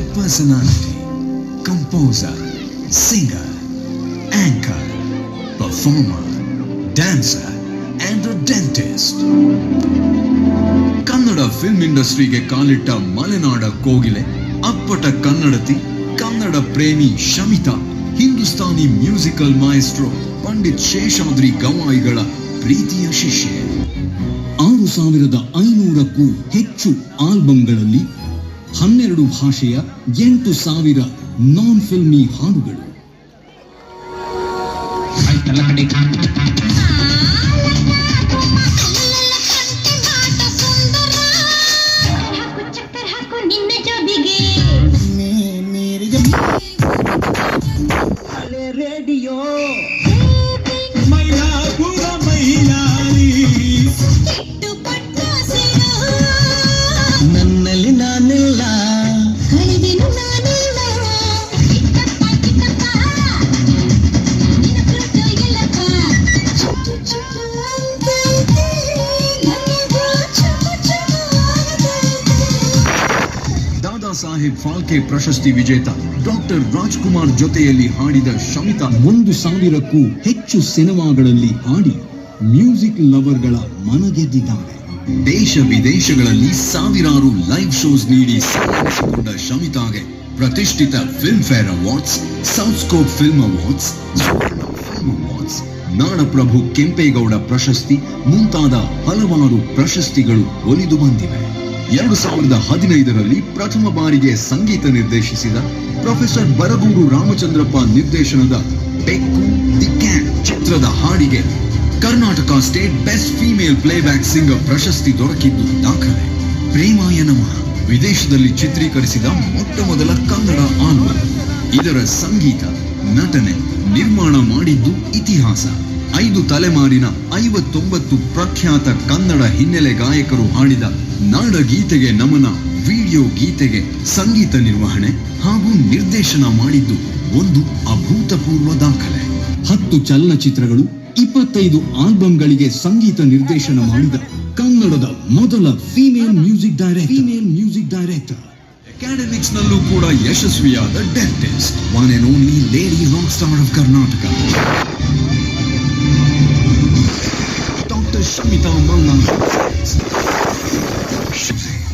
Talented personality, composer, singer, anchor, performer, dancer, a dentist. Kannada film ಇಂಡಸ್ಟ್ರಿಗೆ ಕಾಲಿಟ್ಟ ಮಲೆನಾಡ ಕೋಗಿಲೆ ಅಪ್ಪಟ ಕನ್ನಡತಿ ಕನ್ನಡ ಪ್ರೇಮಿ ಶಮಿತಾ ಹಿಂದೂಸ್ತಾನಿ ಮ್ಯೂಸಿಕಲ್ ಮಾಯಸ್ಟ್ರೋ ಪಂಡಿತ್ ಶೇಷಾದ್ರಿ ಗವಾಯಿಗಳ ಪ್ರೀತಿಯ ಶಿಷ್ಯೆ ಆರು ಸಾವಿರದ ಐನೂರಕ್ಕೂ ಹೆಚ್ಚು ಆಲ್ಬಂಗಳಲ್ಲಿ ಹನ್ನೆರಡು ಭಾಷೆಯ ಎಂಟು ಸಾವಿರ ನಾನ್ ಫಿಲ್ಮಿ ಹಾಡುಗಳು ರೇಡಿಯೋ. ಸಾಹೇಬ್ ಫಾಲ್ಕೆ ಪ್ರಶಸ್ತಿ ವಿಜೇತ. ಡಾಕ್ಟರ್ ರಾಜ್ಕುಮಾರ್ ಜೊತೆಯಲ್ಲಿ ಹಾಡಿದ ಶಮಿತಾ ಒಂದು ಸಾವಿರಕ್ಕೂ ಹೆಚ್ಚು ಸಿನಿಮಾಗಳಲ್ಲಿ ಹಾಡಿ ಮ್ಯೂಸಿಕ್ ಲವರ್ಗಳ ಮನಗೆದ್ದಿದ್ದಾರೆ ದೇಶ ವಿದೇಶಗಳಲ್ಲಿ ಸಾವಿರಾರು ಲೈವ್ ಶೋಸ್ ನೀಡಿ ಸನ್ಮಾನಿಸಿಕೊಂಡ ಶಮಿತಾಗೆ ಪ್ರತಿಷ್ಠಿತ Filmfare awards South Scope film awards film awards Nadaprabhu Kempegowda ಪ್ರಶಸ್ತಿ ಮುಂತಾದ ಹಲವಾರು ಪ್ರಶಸ್ತಿಗಳು ಒಲಿದು ಬಂದಿವೆ. ಎರಡು ಸಾವಿರದ ಹದಿನೈದರಲ್ಲಿ ಪ್ರಥಮ ಬಾರಿಗೆ ಸಂಗೀತ ನಿರ್ದೇಶಿಸಿದ ಪ್ರೊಫೆಸರ್ ಬರಗೂರು ರಾಮಚಂದ್ರಪ್ಪ ನಿರ್ದೇಶನದ ಬೆಕ್ಕು, ದಿ ಕ್ಯಾನ್ ಚಿತ್ರದ ಹಾಡಿಗೆ Karnataka state best female playback singer ಪ್ರಶಸ್ತಿ ದೊರಕಿದ್ದು ದಾಖಲೆ. ಪ್ರೇಮಾಯ ನಮಃ. ವಿದೇಶದಲ್ಲಿ ಚಿತ್ರೀಕರಿಸಿದ ಮೊಟ್ಟ ಮೊದಲ ಕನ್ನಡ ಆಲ್ಬಮ್ ಇದರ ಸಂಗೀತ, ನಟನೆ, ನಿರ್ಮಾಣ ಮಾಡಿದ್ದು ಇತಿಹಾಸ. ಐದು ತಲೆಮಾರಿನ ಐವತ್ತೊಂಬತ್ತು ಪ್ರಖ್ಯಾತ ಕನ್ನಡ ಹಿನ್ನೆಲೆ ಗಾಯಕರು ಹಾಡಿದ ನಾಡಗೀತೆಗೆ ನಮನ ವಿಡಿಯೋ ಗೀತೆಗೆ ಸಂಗೀತ ನಿರ್ವಹಣೆ ಹಾಗೂ ನಿರ್ದೇಶನ ಮಾಡಿದ್ದು ಒಂದು ಅಭೂತಪೂರ್ವ ದಾಖಲೆ. ಹತ್ತು ಚಲನಚಿತ್ರಗಳು ಇಪ್ಪತ್ತೈದು ಆಲ್ಬಂಗಳಿಗೆ ಸಂಗೀತ ನಿರ್ದೇಶನ ಮಾಡಿದ ಕನ್ನಡದ ಮೊದಲ female music director. Female music director. Academics ನಲ್ಲೂ ಕೂಡ ಯಶಸ್ವಿಯಾದ dentist. One and only lady rock star of Karnataka doctor Shamitha Malla Washington.